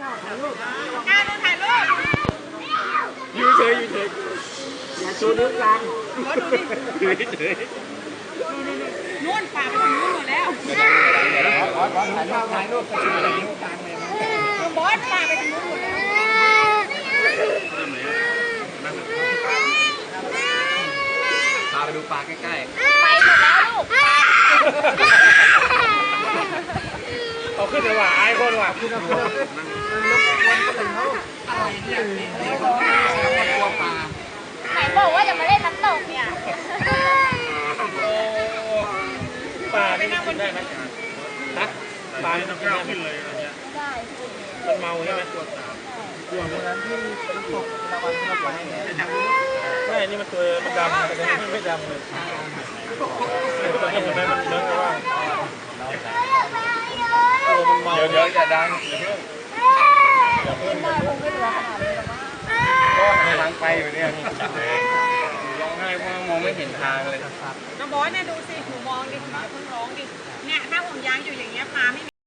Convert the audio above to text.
กล้าถ่ายรูปกาดูถ่ายรูปอยู่เฉยอยู่เฉยอย่าชูนิ้วกลางอสดูดิอยู่เฉยนู่นป่าไปทางนู้นหมดแล้วบอสบอสถ่ายรูปถ่ายรูปนิ้วกลางเลยบอสป่าไปทางนู้นหมดแล้วพาไปดูปลาใกล้ไปหมดแล้วลูกป่า เขาขึ้นเลยว่ะไอ้คนว่ะคุณเอาคนมันลบกวนคนอื่นเขาอะไรเนี่ยกลัวปลาไหนบอกว่าจะมาเล่นน้ำตกเนี่ยปลาไม่นั่งบนได้ไหมฮะปลาไม่ต้องก้าวขึ้นเลยอันเนี้ยได้มันเมาใช่ไหมอย่างเวลาที่น้ำตกเราวันเราไปเนี่ยไม่อันนี่มันตัวมันดำแต่ตัวนี้ไม่ดำเลยตัวนี้เห็นไหมมันเนื้อว่าตัวมัน เดี๋ยวเดี๋ยวจะดังอย่าเพิ่งได้คงไม่รู้ขนาดนี้หรอกมั้งก็ทางไปอยู่เนี่ยร้องไห้เพราะมองไม่เห็นทางเลย น้องบอยเนี่ยดูสิ หนูมองดิ หนูเพิ่งร้องดิ เนี่ย ถ้าห่วงยางอยู่อย่างเงี้ยปลาไม่